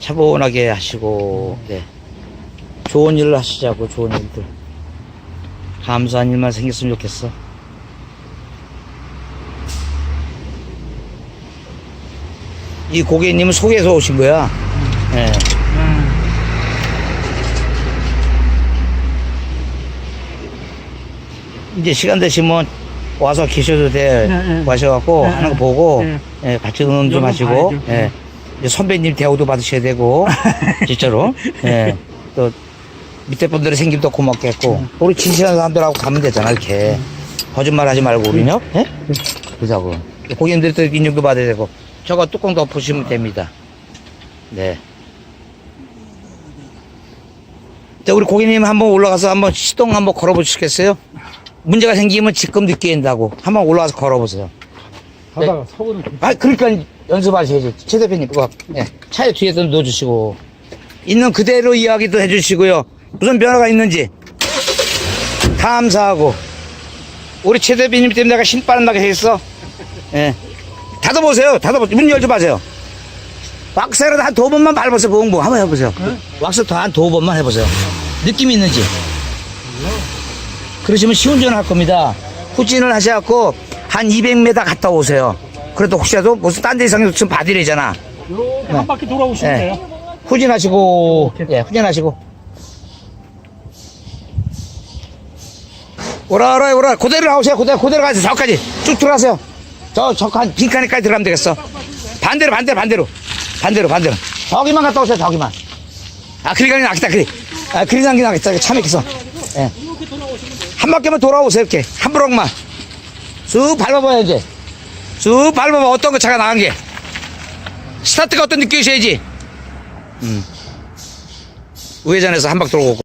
차분하게 하시고, 네. 좋은 일을 하시자고, 좋은 일들. 감사한 일만 생겼으면 좋겠어. 이 고객님은 속에서 오신 거야. 예. 이제 시간 되시면 와서 계셔도 돼. 네, 네. 와셔갖고 네, 하는 거 네. 보고, 네. 예, 같이 응원 좀 하시고, 선배님 대우도 받으셔야 되고, 진짜로. 예. 또, 밑에 분들의 생김도 고맙겠고, 우리 진실한 사람들하고 가면 되잖아, 이렇게. 거짓말 하지 말고, 우리요? 예? 그러자고. 고객님들 또 인정도 받아야 되고, 저거 뚜껑 덮으시면 됩니다. 네. 자, 우리 고객님 한번 올라가서 한번 시동 한번 걸어보시겠어요? 문제가 생기면 지금 느끼인다고. 한번 올라가서 걸어보세요. 하다가 사고를 아, 그러니까 연습하셔야죠. 최 대표님, 그거, 예, 차에 뒤에서 넣어주시고, 있는 그대로 이야기도 해주시고요. 무슨 변화가 있는지, 감사하고, 우리 최 대표님 때문에 내가 나게 했어. 예. 닫아보세요. 닫아보세요. 문 열지 마세요. 왁스라도 한 두 번만 밟으세요, 보응보. 한번 해보세요. 왁스 더 한 두 번만 해보세요. 느낌이 있는지. 그러시면 시운전을 할 겁니다. 후진을 하셔갖고 한 200m 갔다 오세요. 그래도 혹시라도 무슨 딴 데 이상에서 지금 바디래잖아. 이렇게 한 바퀴 돌아오시면 예. 돼요. 후진하시고, 예, 후진하시고. 오라, 오라, 오라. 그대로 나오세요. 그대로, 그대로 가세요. 저까지. 쭉 들어가세요. 저, 저, 한, 빈칸에까지 들어가면 되겠어. 반대로, 반대로, 반대로. 반대로, 반대로. 저기만 갔다 오세요, 저기만. 아, 그리 가긴 나겠다, 그리. 아, 그리 가긴 나겠다. 차 막혀서. 예. 한 바퀴만 돌아오세요, 이렇게. 한 브럭만. 쑥 밟아봐요, 이제. 쑥 밟아봐. 어떤 거 차가 나간 게. 스타트가 어떤 느낌이셔야지. 음. 우회전해서 한 바퀴 돌고.